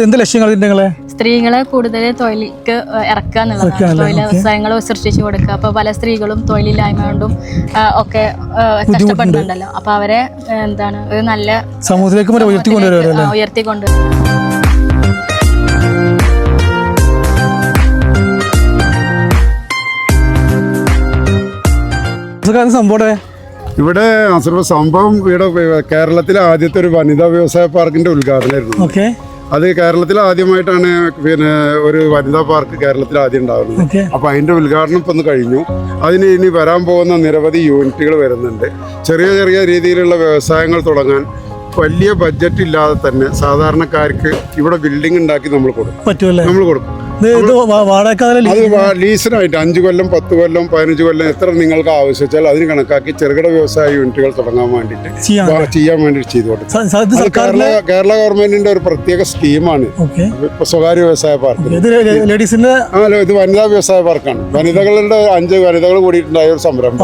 എന്ത് ലക്ഷ്യങ്ങൾ നിങ്ങളെ? സ്ത്രീകളെ കൂടുതൽ തൊഴിലേക്ക് ഇറക്കുക എന്നുള്ളതാണ്. തൊഴിലവസരങ്ങൾ സൃഷ്ടിച്ചു കൊടുക്കുക. അപ്പോൾ പല സ്ത്രീകളും തൊഴിലില്ലായ്മ കൊണ്ടും ഒക്കെ കഷ്ടപ്പെടുന്നുണ്ടല്ലോ. അപ്പോൾ അവരെ എന്താണ് ഒരു നല്ല സമൂഹത്തിലേക്ക് വരെ ഉയർത്തി കൊണ്ടുവരുമല്ലോ ആ, ഉയർത്തിക്കൊണ്ട് സംഭവം ഇവിടെ അസുഖ സംഭവം ഇവിടെ കേരളത്തിലെ ആദ്യത്തെ ഒരു വനിതാ വ്യവസായ പാർക്കിന്റെ ഉദ്ഘാടനമായിരുന്നു ഓക്കെ. അത് കേരളത്തിൽ ആദ്യമായിട്ടാണ് പിന്നെ ഒരു വനിതാ പാർക്ക് കേരളത്തിൽ ആദ്യം ഉണ്ടാകുന്നത് അപ്പൊ അതിന്റെ ഉദ്ഘാടനം ഇപ്പൊ ഒന്ന് കഴിഞ്ഞു. അതിന് ഇനി വരാൻ പോകുന്ന നിരവധി യൂണിറ്റുകൾ വരുന്നുണ്ട്. ചെറിയ ചെറിയ രീതിയിലുള്ള വ്യവസായങ്ങൾ തുടങ്ങാൻ വലിയ ബഡ്ജറ്റ് ഇല്ലാതെ തന്നെ സാധാരണക്കാർക്ക് ഇവിടെ ബിൽഡിംഗ് ഉണ്ടാക്കി നമ്മൾ കൊടുക്കും. നമ്മൾ കൊടുക്കും. ഇത് അത് ലീസിനായിട്ട് അഞ്ച് കൊല്ലം പത്ത് കൊല്ലം പതിനഞ്ച് കൊല്ലം എത്ര നിങ്ങൾക്ക് ആവശ്യച്ചാൽ അതിന് കണക്കാക്കി ചെറുകിട വ്യവസായ യൂണിറ്റുകൾ തുടങ്ങാൻ വേണ്ടിട്ട് ചെയ്യാൻ വേണ്ടി ചെയ്തു കൊടുക്കും സ- സ- ഇത് അത് കേരള കേരള ഗവൺമെന്റിന്റെ ഒരു പ്രത്യേക സ്കീമാണ്. സ്വകാര്യ വ്യവസായ പാർക്ക്. ഇത് വനിതാ വ്യവസായ പാർക്കാണ്. വനിതകളുടെ അഞ്ച് വനിതകൾ കൂടിയിട്ടുണ്ടായ ഒരു സംരംഭം.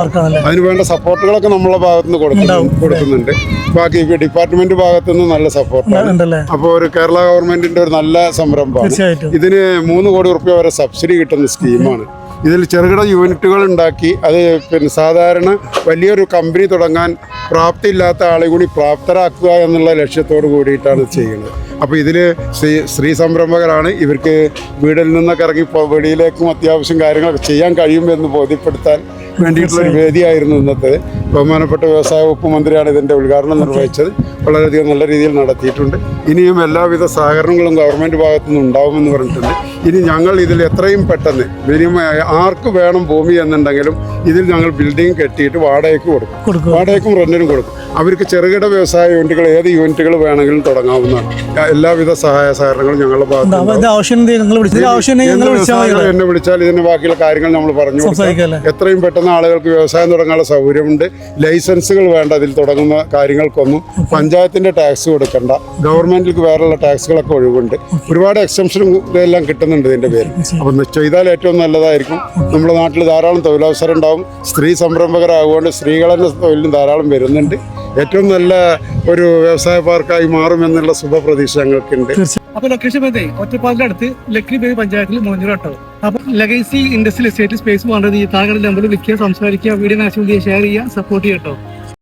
അതിന് വേണ്ട സപ്പോർട്ടുകളൊക്കെ നമ്മളെ ഭാഗത്ത് നിന്ന് കൊടുക്കുന്നുണ്ട് കൊടുക്കുന്നുണ്ട്. ബാക്കി ഡിപ്പാർട്ട്മെന്റ് ഭാഗത്തുനിന്ന് നല്ല സപ്പോർട്ട് അപ്പോൾ ഒരു കേരള ഗവൺമെന്റിന്റെ ഒരു നല്ല സംരംഭമാണ്. ഇതിന് മൂന്ന് കോടി റുപ്യ വരെ സബ്സിഡി കിട്ടുന്ന സ്കീമാണ്. ഇതിൽ ചെറുകിട യൂണിറ്റുകൾ ഉണ്ടാക്കി അത് പിന്നെ സാധാരണ വലിയൊരു കമ്പനി തുടങ്ങാൻ പ്രാപ്തിയില്ലാത്ത ആളെ കൂടി പ്രാപ്തരാക്കുക എന്നുള്ള ലക്ഷ്യത്തോട് കൂടിയിട്ടാണ് ചെയ്യുന്നത്. അപ്പോൾ ഇതിൽ സ്ത്രീ സ്ത്രീ സംരംഭകരാണ് ഇവർക്ക് വീടിൽ നിന്നൊക്കെ ഇറങ്ങി വെളിയിലേക്കും അത്യാവശ്യം കാര്യങ്ങളൊക്കെ ചെയ്യാൻ കഴിയുമെന്ന് ബോധ്യപ്പെടുത്താൻ വേണ്ടിയിട്ടുള്ള ഒരു വേദിയായിരുന്നു ഇന്നത്തെ. ബഹുമാനപ്പെട്ട വ്യവസായ വകുപ്പ് മന്ത്രിയാണ് ഇതിന്റെ ഉദ്ഘാടനം നിർവഹിച്ചത്. വളരെയധികം നല്ല രീതിയിൽ നടത്തിയിട്ടുണ്ട്. ഇനിയും എല്ലാവിധ സഹകരണങ്ങളും ഗവൺമെന്റ് ഭാഗത്തു നിന്ന് ഉണ്ടാവുമെന്ന് പറഞ്ഞിട്ടുണ്ട്. ഇനി ഞങ്ങൾ ഇതിൽ എത്രയും പെട്ടെന്ന് വിനിമയ ആർക്ക് വേണം ഭൂമി എന്നുണ്ടെങ്കിലും ഇതിൽ ഞങ്ങൾ ബിൽഡിംഗ് കെട്ടിയിട്ട് വാടകയ്ക്ക് കൊടുക്കും. വാടകയ്ക്കും റെന്റിനും കൊടുക്കും. അവർക്ക് ചെറുകിട വ്യവസായ യൂണിറ്റുകൾ ഏത് യൂണിറ്റുകൾ വേണമെങ്കിലും തുടങ്ങാവുന്നതാണ്. എല്ലാവിധ സഹായ സഹകരണങ്ങളും ഞങ്ങളുടെ ഭാഗത്ത് എന്നെ വിളിച്ചാൽ ഇതിന്റെ ബാക്കിയുള്ള കാര്യങ്ങൾ നമ്മൾ പറഞ്ഞു എത്രയും പെട്ടെന്ന് ആളുകൾക്ക് വ്യവസായം തുടങ്ങാനുള്ള സൗകര്യമുണ്ട്. ലൈസൻസുകൾ വേണ്ട അതിൽ തുടങ്ങുന്ന കാര്യങ്ങൾക്കൊന്നും പഞ്ചായത്തിന്റെ ടാക്സ് കൊടുക്കണ്ട. ഗവൺമെന്റിലേക്ക് വേറെയുള്ള ടാക്സുകളൊക്കെ ഒഴിവുണ്ട്. ഒരുപാട് എക്സംഷനും ഇതെല്ലാം കിട്ടുന്നുണ്ട് ഇതിന്റെ പേര് അപ്പം ചെയ്താൽ ഏറ്റവും നല്ലതായിരിക്കും. നമ്മുടെ നാട്ടിൽ ധാരാളം തൊഴിലവസരം ഉണ്ടാവും. സ്ത്രീ സംരംഭകരാകുകൊണ്ട് സ്ത്രീകളെന്നെ തൊഴിലും ധാരാളം വരുന്നുണ്ട്. ഏറ്റവും നല്ല ഒരു വ്യവസായ പാർക്കായി മാറുമെന്നുള്ള ശുഭപ്രതീക്ഷ ഞങ്ങൾക്കുണ്ട്. അപ്പൊ ലൊക്കേഷൻ വന്നേ ഒറ്റപ്പാലിന്റെ അടുത്ത് ലക്ഷ്മി ബേബി പഞ്ചായത്തിൽ മോഞ്ഞിരോട്ടോ അപ്പൊ ലഗേസി ഇൻഡസ്ട്രിയൽ എസ്റ്റേറ്റ് സ്പേസ് പോകേണ്ടത് ഈ താങ്കളുടെ നമ്പർ വിൽക്കുക സംസാരിക്കുക വീഡിയോ മാക്സിമം ഷെയർ ചെയ്യുക സപ്പോർട്ട് ചെയ്യട്ടോ